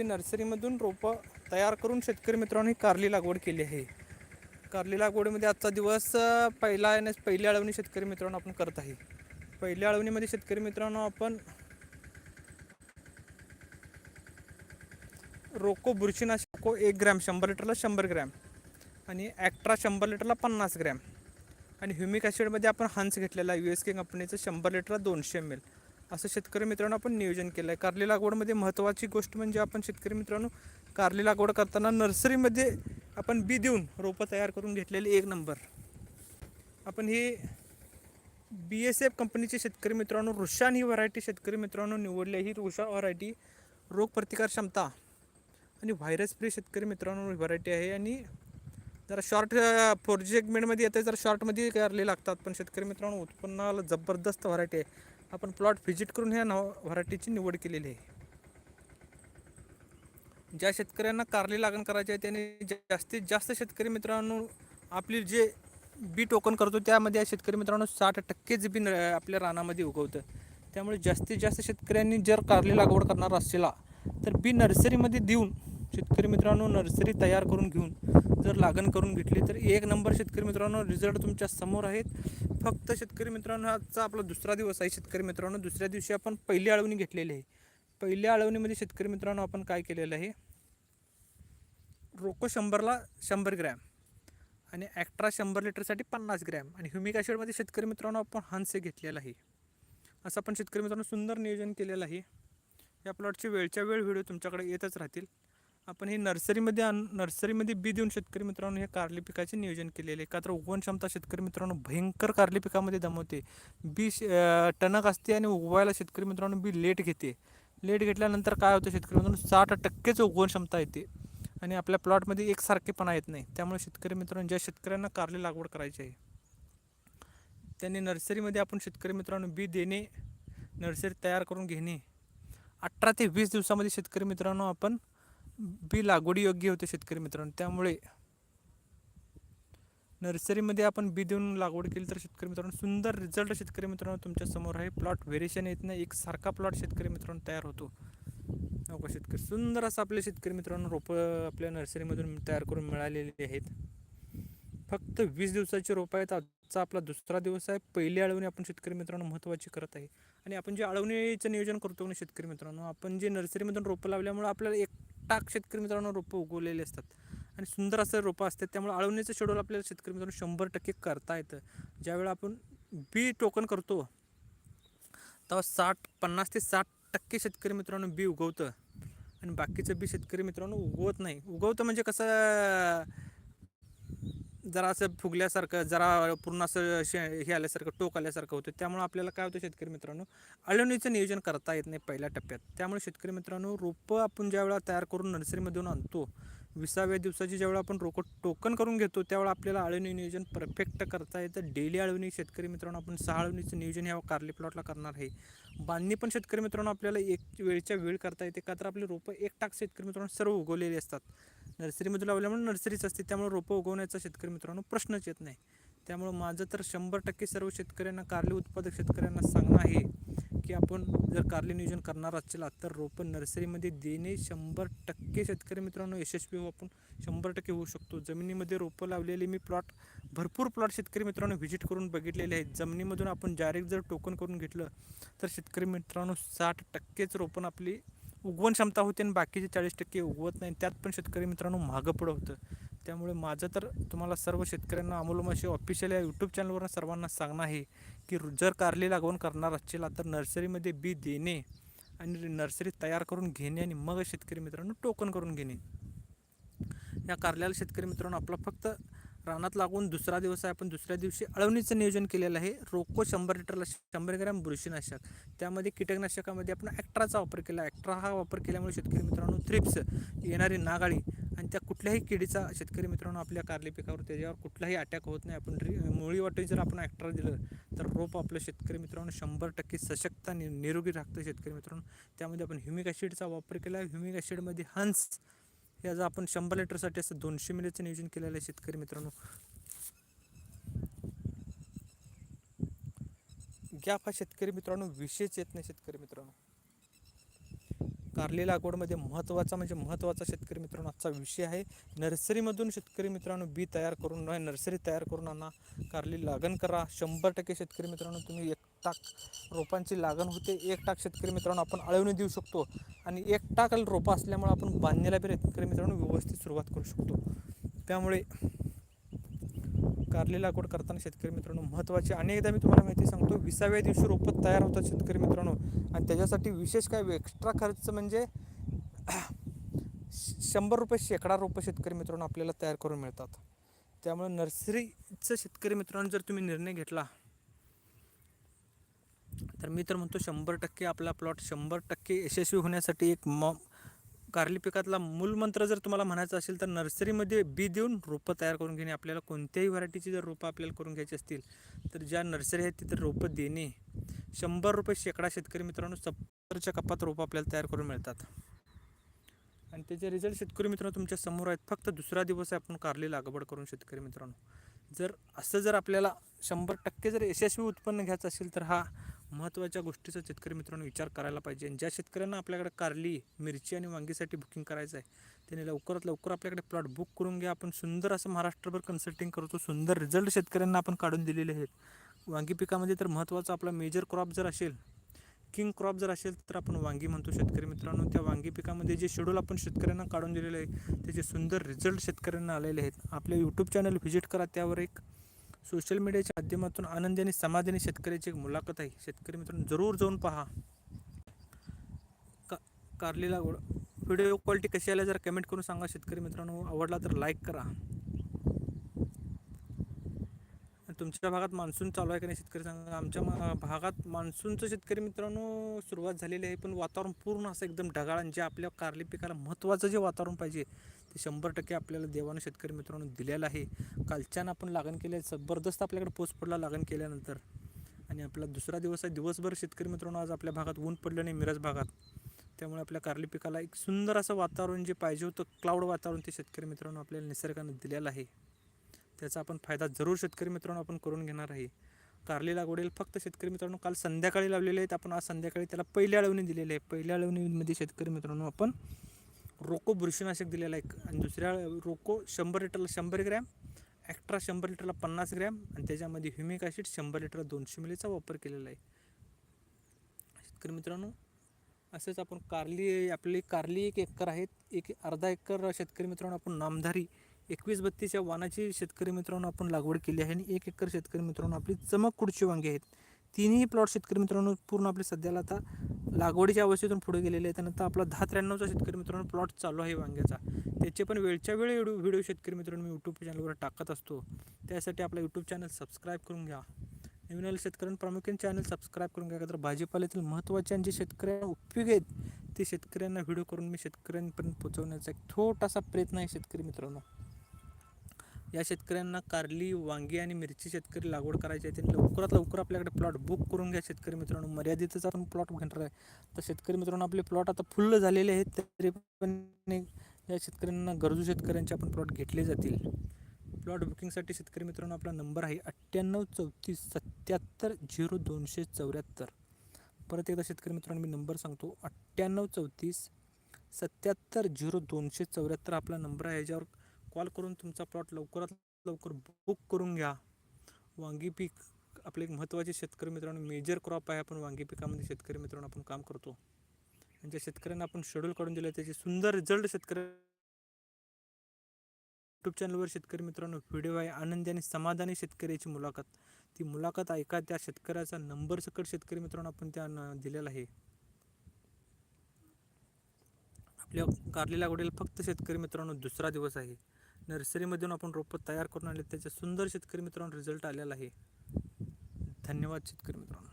बी नर्सरीमधून रोपं तयार करून शेतकरी मित्रांनो ही कारली लागवड केली आहे. कारली लागवडीमध्ये आजचा दिवस पहिला आहे आणि पहिली अळवणी शेतकरी मित्रांनो आपण करत आहे. पहिल्या अळवणीमध्ये शेतकरी मित्रांनो आपण रोको बुरशीनाशको एक ग्रॅम शंभर लिटरला शंभर ग्रॅम आणि ॲक्ट्रा शंभर लिटरला पन्नास ग्रॅम आणि ह्युमिक ॲसिडमध्ये आपण हंस घेतलेला आहे. यू एस के कंपनीचं शंभर लिटरला दोनशे एम एल. असं शेतकरी मित्रांनो आपण नियोजन केलं आहे कारली लागवडमध्ये महत्त्वाची गोष्ट म्हणजे आपण शेतकरी मित्रांनो कारली लागवड करताना नर्सरीमध्ये आपण बी देऊन रोपं तयार करून घेतलेली एक नंबर. आपण ही बी एस एफ कंपनीचे शेतकरी मित्रांनो रुशान ही व्हरायटी शेतकरी मित्रांनो निवडली आहे. ही रुषा व्हरायटी रोगप्रतिकार क्षमता आणि व्हायरस फ्री शेतकरी मित्रांनो व्हरायटी आहे. आणि जरा शॉर्ट फोर जी सेगमेंटमध्ये येते जरा शॉर्टमध्ये कारले लागतात. पण शेतकरी मित्रांनो उत्पन्नाला जबरदस्त व्हरायटी आहे. आपण प्लॉट व्हिजिट करून ह्या नव व्हरायटीची निवड केलेली आहे. ज्या शेतकऱ्यांना कारली लागण करायची आहे त्याने जास्तीत जास्त शेतकरी मित्रांनो आपली जे बी टोकन करतो त्यामध्ये शेतकरी मित्रांनो साठ टक्केच बी आपल्या रानामध्ये उगवतं. त्यामुळे जास्तीत जास्त शेतकऱ्यांनी जर कारली लागवड करणार असलेला तर बी नर्सरीमध्ये देऊन शेतकरी मित्रांनो नर्सरी तयार करून घेऊन जर लागण करून घेतली तर एक नंबर शेतकरी मित्रांनो रिझल्ट तुमच्यासमोर आहेत. फक्त शेतकरी मित्रांनो आजचा आपला दुसरा दिवस आहे शेतकरी मित्रांनो. दुसऱ्या दिवशी आपण पहिली अळवणी घेतलेली आहे. पहिल्या अळवणीमध्ये शेतकरी मित्रांनो आपण काय केलेलं आहे? रोको शंभरला शंभर ग्रॅम आणि ॲक्ट्रा शंभर लिटरसाठी पन्नास ग्रॅम आणि ह्युमिक ॲसिडमध्ये शेतकरी मित्रांनो आपण हंसे घेतलेला आहे. असं आपण शेतकरी मित्रांनो सुंदर नियोजन केलेलं आहे. या प्लॉटचे वेळच्या वेळ व्हिडिओ तुमच्याकडे येतच राहतील. आपण हे नर्सरीमध्ये आण नर्सरीमध्ये बी देऊन शेतकरी मित्रांनो हे कारली पिकाचे नियोजन केलेले. आहे तर उगवण क्षमता शेतकरी मित्रांनो भयंकर कारली पिकामध्ये दमवते. बी टणक असते आणि उगवायला शेतकरी मित्रांनो बी लेट घेते. लेट घेतल्यानंतर काय होतं शेतकरी मित्रांनो? साठ टक्केच उगवण क्षमता येते. आणि आपल्या प्लॉटमध्ये एकसारखेपणा येत नाही. त्यामुळे शेतकरी मित्रांनो ज्या शेतकऱ्यांना कारली लागवड करायची आहे त्यांनी नर्सरीमध्ये आपण शेतकरी मित्रांनो बी देणे नर्सरी तयार करून घेणे. अठरा ते वीस दिवसामध्ये शेतकरी मित्रांनो आपण बी लागवडी योग्य होते शेतकरी मित्रांनो. त्यामुळे नर्सरीमध्ये आपण बी देऊन लागवड केली तर शेतकरी मित्रांनो सुंदर रिझल्ट शेतकरी मित्रांनो तुमच्यासमोर आहे. प्लॉट व्हेरिएशन येत नाही. एक सारखा प्लॉट शेतकरी मित्रांनो तयार होतो. नका शेतकरी सुंदर असं आपले शेतकरी मित्रांनो रोपं आपल्या नर्सरीमधून तयार करून मिळालेली आहेत. फक्त वीस दिवसाची रोपं आहेत. आजचा आपला दुसरा दिवस आहे. पहिली अळवणी आपण शेतकरी मित्रांनो महत्त्वाची करत आहे. आणि आपण जे अळवणीचं नियोजन करतो ना शेतकरी मित्रांनो आपण जे नर्सरीमधून रोपं लावल्यामुळे आपल्याला एक टाक शेतकरी मित्रांनो रोपं उगवलेली असतात. आणि सुंदर असं रोपं असतात त्यामुळे अळवणीचं शेड्यूल आपल्याला शेतकरी मित्रांनो शंभर टक्के करता येतं. ज्यावेळेला आपण बी टोकन करतो तेव्हा साठ पन्नास ते साठ टक्के शेतकरी मित्रांनो बी उगवतं. आणि बाकीचं बी शेतकरी मित्रांनो उगवत नाही. उगवतं म्हणजे कसं जरा असं फुगल्यासारखं जरा पूर्ण असं शे हे आल्यासारखं टोक आल्यासारखं होतं. त्यामुळे आपल्याला काय होतं शेतकरी मित्रांनो? अळवणीचं नियोजन करता येत नाही पहिल्या टप्प्यात. त्यामुळे शेतकरी मित्रांनो रोपं आपण ज्यावेळेला तयार करून नर्सरीमधून आणतो विसाव्या दिवसाची ज्यावेळेला आपण रोकं टोकन करून घेतो त्यावेळेला आपल्याला अळवणी नियोजन परफेक्ट करता येतं. डेली अळवणी शेतकरी मित्रांनो आपण सहा अळवणीचं नियोजन ह्या कारली प्लॉटला करणार आहे. बांधणी पण शेतकरी मित्रांनो आपल्याला एक वेळच्या वेळ करता येते. का तर आपली रोपं एक टाक शेतकरी मित्रांनो सर्व उगवलेली असतात. नर्सरीमध्ये लावल्यामुळे नर्सरीच असते. त्यामुळे रोपं उगवण्याचा शेतकरी मित्रांनो प्रश्नच येत नाही. त्यामुळं माझं तर शंभर टक्के सर्व शेतकऱ्यांना कारली उत्पादक शेतकऱ्यांना सांगणं आहे की आपण जर कारली नियोजन करणार असेल तर रोपं नर्सरीमध्ये देणे शंभर टक्के शेतकरी मित्रांनो यशस्वी होऊ आपण शंभर टक्के होऊ शकतो. जमिनीमध्ये रोपं लावलेले मी प्लॉट भरपूर प्लॉट शेतकरी मित्रांनो व्हिजिट करून बघितलेले आहेत. जमिनीमधून आपण डायरेक्ट जर टोकन करून घेतलं तर शेतकरी मित्रांनो साठ टक्केच रोपण आपली उगवण क्षमता होते आणि बाकीचे चाळीस टक्के उगवत नाही. त्यात पण शेतकरी मित्रांनो मागं पुढं होतं. त्यामुळे माझं तर तुम्हाला सर्व शेतकऱ्यांना अमोलमाशी ऑफिशियल या यूट्यूब चॅनलवर सर्वांना सांगणं आहे की रु- जर कारली लागवण करणार असेल तर नर्सरीमध्ये बी देणे आणि नर्सरी तयार करून घेणे आणि मग शेतकरी मित्रांनो टोकन करून घेणे. या कारल्याला शेतकरी मित्रांनो आपला फक्त रानात लागून दुसरा दिवस आहे. आपण दुसऱ्या दिवशी अळवणीचं नियोजन केलेलं आहे. रोको शंभर लिटरला शंभर ग्रॅम बुरशीनाशक. त्यामध्ये कीटकनाशकामध्ये आपण ॲक्ट्राचा वापर केला. ॲक्ट्रा हा वापर केल्यामुळे शेतकरी मित्रांनो थ्रिप्स येणारी नागाळी आणि त्या कुठल्याही किडीचा शेतकरी मित्रांनो आपल्या कारली पिकावर त्याच्यावर कुठलाही अटॅक होत नाही. आपण रि मुळी वाटून जर आपण ॲक्ट्रा दिलं तर रोप आपलं शेतकरी मित्रांनो शंभर टक्के सशक्त आणि निरोगी राखतं शेतकरी मित्रांनो. त्यामध्ये आपण ह्युमिक ॲसिडचा वापर केला. ह्युमिक ॲसिडमध्ये हंस याचं आपण शंभर लिटरसाठी असं दोनशे मिलीचं नियोजन केलेलं आहे शेतकरी मित्रांनो. गॅप हा शेतकरी मित्रांनो विशेष येत नाही शेतकरी मित्रांनो. कारली लागवडमध्ये महत्त्वाचा म्हणजे महत्त्वाचा शेतकरी मित्रांनो आजचा विषय आहे. नर्सरीमधून शेतकरी मित्रांनो बी तयार करून नर्सरी तयार करून आणा. कारली लागण करा. शंभर टक्के शेतकरी मित्रांनो तुम्ही एक टाक रोपांची लागण होते. एक टाक शेतकरी मित्रांनो आपण अळवणी देऊ शकतो. आणि एक टाक रोपं असल्यामुळे आपण बांधण्याला बी शेतकरी मित्रांनो व्यवस्थित सुरुवात करू शकतो. त्यामुळे कारली लागवड करताना शेतकरी मित्रांनो महत्त्वाचे. अनेकदा मी तुम्हाला माहिती सांगतो विसाव्या दिवशी रोपं तयार होतात शेतकरी मित्रांनो. आणि त्याच्यासाठी विशेष काय एक्स्ट्रा खर्च म्हणजे शंभर रुपये शेकडा रोपं शेतकरी मित्रांनो आपल्याला तयार करून मिळतात. त्यामुळे नर्सरीचं शेतकरी मित्रांनो जर तुम्ही निर्णय घेतला तर मी तर म्हणतो शंभर टक्के आपला प्लॉट शंभर टक्के यशस्वी होण्यासाठी एक म कारली पिकातला मूलमंत्र जर तुम्हाला म्हणायचं असेल तर नर्सरीमध्ये बी देऊन रोपं तयार करून घेणे आपल्याला कोणत्याही व्हरायटीची जर रोपं आपल्याला करून घ्यायची असतील तर ज्या नर्सरी आहेत तिथे रोपं देणे. शंभर रुपये शेकडा शेतकरी मित्रांनो सत्तरच्या कपात रोपं आपल्याला तयार करून मिळतात. आणि त्याचे रिझल्ट शेतकरी मित्रांनो तुमच्यासमोर आहेत. फक्त दुसरा दिवस आहे आपण कारली लागवड करून शेतकरी मित्रांनो. जर असं जर आपल्याला शंभर टक्के जर यशस्वी उत्पन्न घ्यायचं असेल तर हा महत्त्वाच्या गोष्टीचा शेतकरी मित्रांनो विचार करायला पाहिजे. आणि ज्या शेतकऱ्यांना आपल्याकडे कारली मिरची आणि वांगीसाठी बुकिंग करायचं आहे त्यांनी लवकरात लवकर आपल्याकडे प्लॉट बुक करून घ्या. आपण सुंदर असं महाराष्ट्रभर कन्सल्टिंग करतो. सुंदर रिझल्ट शेतकऱ्यांना आपण काढून दिलेले आहेत. वांगी पिकामध्ये तर महत्त्वाचा आपला मेजर क्रॉप जर असेल किंग क्रॉप जर असेल तर आपण वांगी म्हणतो शेतकरी मित्रांनो. त्या वांगी पिकामध्ये जे शेड्यूल आपण शेतकऱ्यांना काढून दिलेलं आहे त्याचे सुंदर रिझल्ट शेतकऱ्यांना आलेले आहेत. आपले यूट्यूब चॅनल व्हिजिट करा. त्यावर एक सोशल मीडियाच्या माध्यमातून आनंदी आणि समाधानी शेतकऱ्याची एक मुलाखत आहे. शेतकरी मित्रांनो जरूर जाऊन पहा. का कारली लागवड व्हिडिओ क्वालिटी कशी आल्या जरा कमेंट करून सांगा शेतकरी मित्रांनो. आवडला तर लाईक करा. आणि तुमच्या भागात मान्सून चालू आहे का नाही शेतकरी सांगा. आमच्या भागात मान्सूनचं शेतकरी मित्रांनो सुरुवात झालेली आहे पण वातावरण पूर्ण असं एकदम ढगाळ आणि जे आपल्या कारली पिकाला महत्त्वाचं जे वातावरण पाहिजे ते शंभर टक्के आपल्याला देवानं शेतकरी मित्रांनो दिलेलं आहे. कालच्यानं आपण लागण केले जबरदस्त आपल्याकडे पोच पडला लागण केल्यानंतर. आणि आपला दुसरा दिवस आहे दिवसभर शेतकरी मित्रांनो आज आपल्या भागात ऊन पडलं नाही मिरज भागात. त्यामुळे आपल्या कारली पिकाला एक सुंदर असं वातावरण जे पाहिजे होतं क्लाउड वातावरण ते शेतकरी मित्रांनो आपल्याला निसर्गानं दिलेलं आहे. त्याचा आपण फायदा जरूर शेतकरी मित्रांनो आपण करून घेणार आहे. कारली लागवडीला फक्त शेतकरी मित्रांनो काल संध्याकाळी लावलेले आहेत आपण आज संध्याकाळी त्याला पहिल्या अळवणी दिलेली आहे. पहिल्या अळवणीमध्ये शेतकरी मित्रांनो आपण रोको बुरशीनाशक दिलेलं आहे आणि दुसऱ्या रोको शंभर लिटरला शंभर ग्रॅम ॲक्ट्रा शंभर लिटरला पन्नास ग्रॅम आणि त्याच्यामध्ये ह्युमिक ॲसिड शंभर लिटरला दोनशे मिलीचा वापर केलेला आहे. शेतकरी मित्रांनो असंच आपण कारली आपली कारली एक एकर आहेत. एक अर्धा एकर शेतकरी मित्रांनो आपण नामधारी एकवीस बत्तीसच्या वानाची शेतकरी मित्रांनो आपण लागवड केली आहे. आणि एक एकर शेतकरी मित्रांनो आपली चमक कुडची वांगी आहेत. तिन्ही प्लॉट शेतकरी मित्रांनो पूर्ण आपले सध्याला आता लागवडीच्या अवस्थेतून पुढे गेलेले आहेत. त्यानंतर आपला दहा त्र्याण्णवचा शेतकरी मित्रांनो प्लॉट चालू आहे वांग्याचा. त्याचे पण वेळच्या वेळी व्हिडिओ व्हिडिओ शेतकरी मित्रांनो मी यूट्यूब चॅनलवर टाकत असतो. त्यासाठी आपला यूट्यूब चॅनल सबस्क्राईब करून घ्या. नवीन आले शेतकऱ्यांनी प्रामुख्याने चॅनल सबस्क्राईब करून घ्या. तर भाजीपाल्यातील महत्त्वाचे आणि जे शेतकऱ्यांना उपयोग आहेत ते शेतकऱ्यांना व्हिडिओ करून मी शेतकऱ्यांपर्यंत पोहोचवण्याचा एक छोटासा प्रयत्न आहे शेतकरी मित्रांनो. या शेतकऱ्यांना कारली वांगी आणि मिरची शेतकरी लागवड करायची आहे. त्यांनी लवकरात लवकर आपल्याकडे प्लॉट बुक करून घ्या शेतकरी मित्रांनो. मर्यादितच आपण प्लॉट घेणार आहे. तर शेतकरी मित्रांनो आपले प्लॉट आता फुल्ल झालेले आहेत तरी पण या शेतकऱ्यांना गरजू शेतकऱ्यांचे आपण प्लॉट घेतले जातील. प्लॉट बुकिंगसाठी शेतकरी मित्रांनो आपला नंबर आहे अठ्ठ्याण्णव चौतीस सत्याहत्तर झिरो दोनशे चौऱ्याहत्तर. परत एकदा शेतकरी मित्रांनो मी नंबर सांगतो. अठ्ठ्याण्णव चौतीस सत्याहत्तर झिरो दोनशे चौऱ्याहत्तर आपला नंबर आहे. याच्यावर कॉल करून तुमचा प्लॉट लवकरात लवकर बुक करून घ्या. वांगी पीक आपले एक महत्त्वाचे शेतकरी मित्रांनो मेजर क्रॉप आहे आपण वांगी पिकामध्ये शेतकरी मित्रांनो आपण काम करतो. आणि ज्या शेतकऱ्यांना आपण शेड्यूल काढून दिलं त्याचे सुंदर रिझल्ट शेतकरी यूट्यूब चॅनलवर शेतकरी मित्रांनो व्हिडिओ आहे. आनंदी आणि समाधानी शेतकऱ्याची मुलाखत. ती मुलाखत ऐका त्या शेतकऱ्याचा नंबर सकट शेतकरी मित्रांनो आपण त्या दिलेला आहे. आपल्या कारली लागवडीला फक्त शेतकरी मित्रांनो दुसरा दिवस आहे. नर्सरीमधून आपण रोपं तयार करून आणले त्याचे सुंदर शेतकरी मित्रांनो रिझल्ट आलेला आहे. धन्यवाद शेतकरी मित्रांनो.